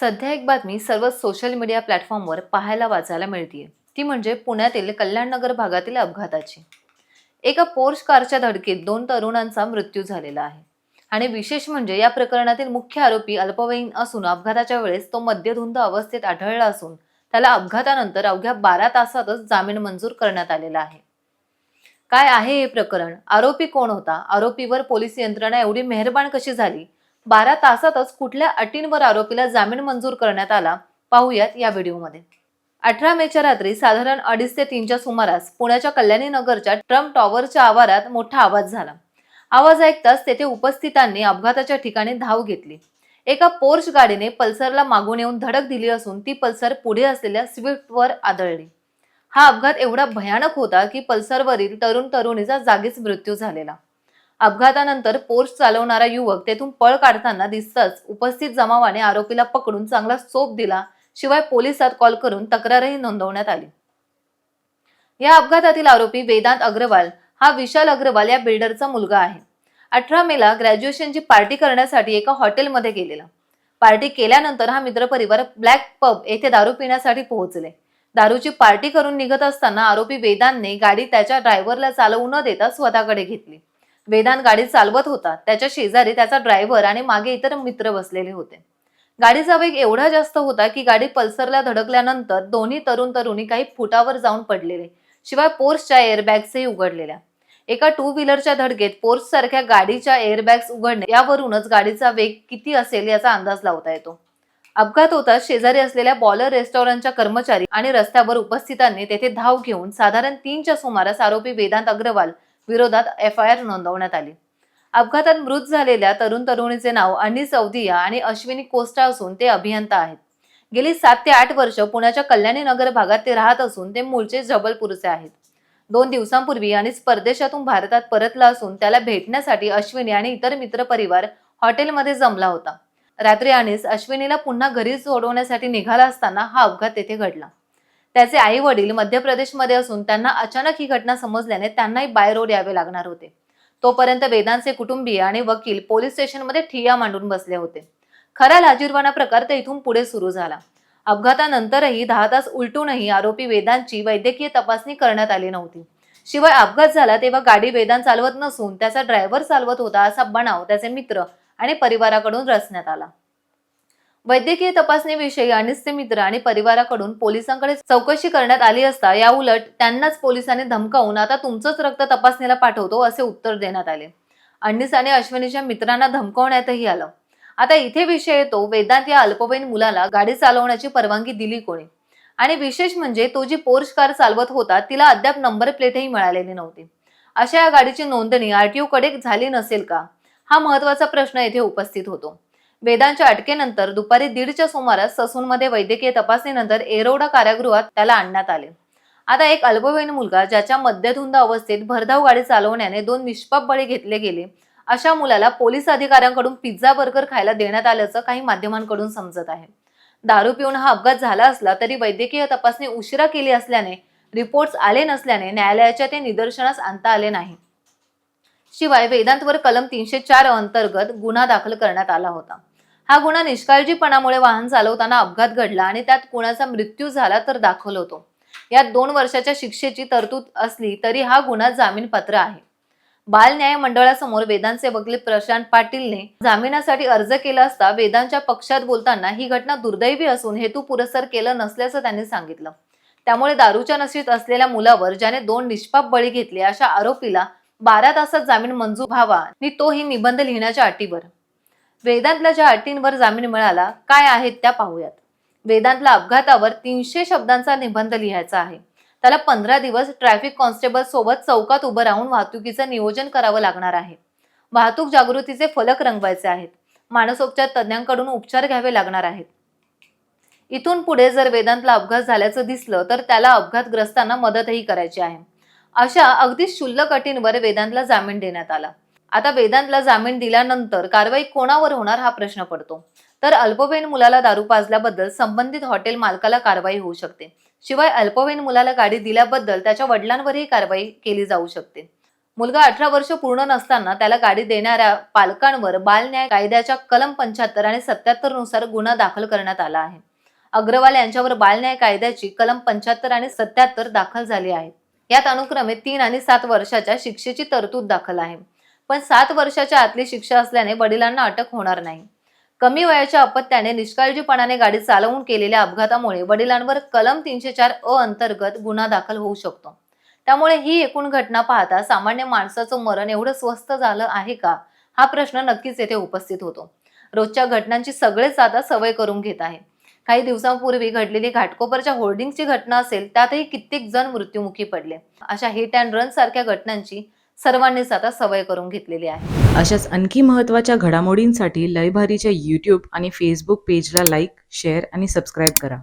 सध्या एक बातमी सर्व सोशल मीडिया प्लॅटफॉर्मवर पाहायला वाचायला मिळतीये. ती म्हणजे पुण्यातील कल्याणनगर भागातील अपघाताची. एका पोर्श कारच्या धडकेत दोन तरुणांचा मृत्यू झालेला आहे. आणि विशेष म्हणजे या प्रकरणातील मुख्य आरोपी अल्पवयीन असून अपघाताच्या वेळेस तो मद्यधुंद अवस्थेत आढळला असून त्याला अपघातानंतर अवघ्या बारा तासातच जामीन मंजूर करण्यात आलेला आहे. काय आहे हे प्रकरण? आरोपी कोण होता? आरोपीवर पोलीस यंत्रणा एवढी मेहरबान कशी झाली? बारा तासातच कुठल्या अटींवर आरोपीला जामीन मंजूर करण्यात आला पाहूयात या व्हिडिओमध्ये. अठरा मेच्या रात्री साधारण अडीच ते तीनच्या सुमारास पुण्याच्या कल्याणी नगरच्या ट्रम्प टॉवरच्या आवारात मोठा आवाज झाला. आवाज ऐकताच तेथे उपस्थितांनी अपघाताच्या ठिकाणी धाव घेतली. एका पोर्च गाडीने पल्सरला मागून येऊन धडक दिली असून ती पल्सर पुढे असलेल्या स्विफ्टवर आदळली. हा अपघात एवढा भयानक होता की पल्सरवरील तरुण तरुणीचा जागीच मृत्यू झालेला. अपघातानंतर पोर्स चालवणारा युवक तेथून पळ काढताना दिसताच उपस्थित जमावाने आरोपीला पकडून चांगला चोप दिला शिवाय पोलिसात कॉल करून तक्रारही नोंदवण्यात आली. या अपघातातील आरोपी वेदांत अग्रवाल हा विशाल अग्रवाल या बिल्डरचा मुलगा आहे. अठरा मेला ग्रॅज्युएशनची पार्टी करण्यासाठी एका हॉटेलमध्ये गेलेला. पार्टी केल्यानंतर हा मित्रपरिवार ब्लॅक पब येथे दारू पिण्यासाठी पोहोचले. दारूची पार्टी करून निघत असताना आरोपी वेदांतने गाडी त्याच्या ड्रायव्हरला चालवू न देता स्वतःकडे घेतली. वेदांत गाडी चालवत होता. त्याच्या शेजारी त्याचा ड्रायव्हर आणि मागे इतर मित्र बसलेले होते. गाडीचा वेग एवढा जास्त होता की गाडी पल्सरला धडकल्यानंतर दोन्ही तरुण तरुणी काही फुटावर जाऊन पडलेले. शिवाय पोर्सच्या एअरबॅग्सही उघडलेल्या. एका टू व्हीलरच्या धडकेत पोर्स सारख्या गाडीच्या एअरबॅग्स उघडणे यावरूनच गाडीचा वेग किती असेल याचा अंदाज लावता येतो. अपघात होताच शेजारी असलेल्या बॉलर रेस्टॉरंटच्या कर्मचारी आणि रस्त्यावर उपस्थितांनी तेथे धाव घेऊन साधारण तीनच्या सुमारास आरोपी वेदांत अग्रवाल विरोधात एफ आय आर नोंदवण्यात आली. अपघातात मृत झालेल्या तरुण तरुणीचे नाव अनिस अवधिया आणि अश्विनी कोस्टा असून ते अभियंता आहेत. गेली सात ते आठ वर्ष पुण्याच्या कल्याणी नगर भागात ते राहत असून ते मूळचे जबलपूरचे आहेत. दोन दिवसांपूर्वी अनिस परदेशातून भारतात परतला असून त्याला भेटण्यासाठी अश्विनी आणि इतर मित्रपरिवार हॉटेलमध्ये जमला होता. रात्री अनिस अश्विनीला पुन्हा घरी सोडवण्यासाठी निघाला असताना हा अपघात तेथे घडला. त्याचे आई वडील मध्य प्रदेशमध्ये असून त्यांना अचानक ही घटना समजल्याने त्यांनाही बाय रोड यावे लागणार होते. तोपर्यंत वेदांचे कुटुंबीय आणि वकील पोलीस स्टेशनमध्ये ठिय्या मांडून बसले होते. खरा लाजीरवाणा प्रकार ते इथून पुढे सुरू झाला. अपघातानंतरही दहा तास उलटूनही आरोपी वेदांची वैद्यकीय तपासणी करण्यात आली नव्हती. शिवाय अपघात झाला तेव्हा गाडी वेदांत चालवत नसून त्याचा ड्रायव्हर चालवत होता असा बनाव त्याचे मित्र आणि परिवाराकडून रचण्यात आला. वैद्यकीय तपासणीविषयी अनिसचे मित्र आणि परिवाराकडून पोलिसांकडे चौकशी करण्यात आली असता या उलट त्यांनाच पोलिसांनी धमकावून आता तुमचंच रक्त तपासणीला पाठवतो असे उत्तर देण्यात आले. अनिस आणि अश्विनीच्या मित्रांना धमकावण्यातही आलं. आता इथे विषय येतो वेदांत या अल्पवयीन मुलाला गाडी चालवण्याची परवानगी दिली कोणी? आणि विशेष म्हणजे तो जी पोर्श कार चालवत होता तिला अद्याप नंबर प्लेटही मिळालेली नव्हती. अशा या गाडीची नोंदणी आरटीओ कडे झाली नसेल का? हा महत्त्वाचा प्रश्न येथे उपस्थित होतो. वेदांच्या अटकेनंतर दुपारी दीडच्या सुमारास ससूनमध्ये वैद्यकीय तपासणीनंतर एरोडा कारागृहात त्याला आणण्यात आले. आता एक अल्पवयीन मुलगा ज्याच्या मध्यधुंद अवस्थेत भरधाव गाडी चालवण्याने दोन निष्पाप बळी घेतले गेले अशा मुलाला पोलीस अधिकाऱ्यांकडून पिझ्झा बर्गर खायला देण्यात आल्याचं काही माध्यमांकडून समजत आहे. दारू पिऊन हा अपघात झाला असला तरी वैद्यकीय तपासणी उशिरा केली असल्याने रिपोर्ट्स आले नसल्याने न्यायालयाच्या ते निदर्शनास आणता आले नाही. शिवाय वेदांतवर कलम तीनशे चार अंतर्गत गुन्हा दाखल करण्यात आला होता. हा गुन्हा निष्काळजीपणामुळे वाहन चालवताना अपघात घडला आणि त्यात कुणाचा मृत्यू झाला तर दाखल होतो. यात दोन वर्षाच्या शिक्षेची तरतूद असली तरी हा गुन्हा जामीनपात्र आहे. बाल न्याय मंडळासमोर वेदांचे वकील प्रशांत पाटीलने जामिनासाठी अर्ज केला असता वेदांच्या पक्षात बोलताना ही घटना दुर्दैवी असून हेतू पुरस्कार केलं नसल्याचं त्यांनी सांगितलं. त्यामुळे दारूच्या नशीत असलेल्या मुलावर ज्याने दोन निष्पाप बळी घेतले अशा आरोपीला बारा तासात जामीन मंजूर व्हावा आणि तोही निबंध लिहिण्याच्या अटीवर. वेदांतला ज्या अटींवर जामीन मिळाला काय आहेत त्या पाहूयात. वेदांतला अपघातावर तीनशे शब्दांचा निबंध लिहायचा आहे. त्याला पंधरा दिवस ट्रॅफिक कॉन्स्टेबल सोबत चौकात उभं राहून वाहतुकीचं नियोजन करावं लागणार आहे. वाहतूक जागृतीचे फलक रंगवायचे आहेत. मानसोपचार तज्ज्ञांकडून उपचार घ्यावे लागणार आहेत. इथून पुढे जर वेदांतला अपघात झाल्याचं दिसलं तर त्याला अपघातग्रस्तांना मदतही करायची आहे. अशा अगदी क्षुल्लक अटींवर वेदांतला जामीन देण्यात आला. आता वेदांतला जामीन दिल्यानंतर कारवाई कोणावर होणार हा प्रश्न पडतो. तर अल्पवयीन मुलाला दारू पाजल्याबद्दल संबंधित हॉटेल मालकाला कारवाई होऊ शकते. शिवाय अल्पवयीन मुलाला गाडी दिल्याबद्दल त्याच्या वडिलांवरही कारवाई केली जाऊ शकते. मुलगा अठरा वर्ष पूर्ण नसताना त्याला गाडी देणाऱ्या पालकांवर बालन्याय कायद्याच्या कलम पंच्याहत्तर आणि सत्याहत्तरनुसार गुन्हा दाखल करण्यात आला आहे. अग्रवाल यांच्यावर बालन्याय कायद्याची कलम पंच्याहत्तर आणि सत्याहत्तर दाखल झाली आहे. यात अनुक्रमे तीन आणि सात वर्षाच्या शिक्षेची तरतूद दाखल आहे. पण सात वर्षाच्या आतली शिक्षा असल्याने वडिलांना अटक होणार नाही. कमी वयाच्या अपत्याने निष्काळजीपणाने गाडी चालवून केलेल्या अपघातामुळे वडिलांवर कलम तीनशे चार अ अंतर्गत गुन्हा दाखल होऊ शकतो. त्यामुळे ही एकूण घटना पाहता सामान्य माणसाचं मरण एवढं स्वस्त झालं आहे का? हा प्रश्न नक्कीच येथे उपस्थित होतो. रोजच्या घटनांची सगळेच आता सवय करून घेत आहे. काही दिवसांपूर्वी घडलेली घाटकोपरच्या होर्डिंगची घटना असेल त्यातही कित्येक जण मृत्युमुखी पडले. अशा हिट अँड रन सारख्या घटनांची सर्वांनीच आता सवय करून घेतलेली आहे. अशाच आणखी महत्त्वाच्या घडामोडींसाठी लयभारीच्या यूट्यूब आणि फेसबुक पेजला लाईक शेअर आणि सबस्क्राईब करा.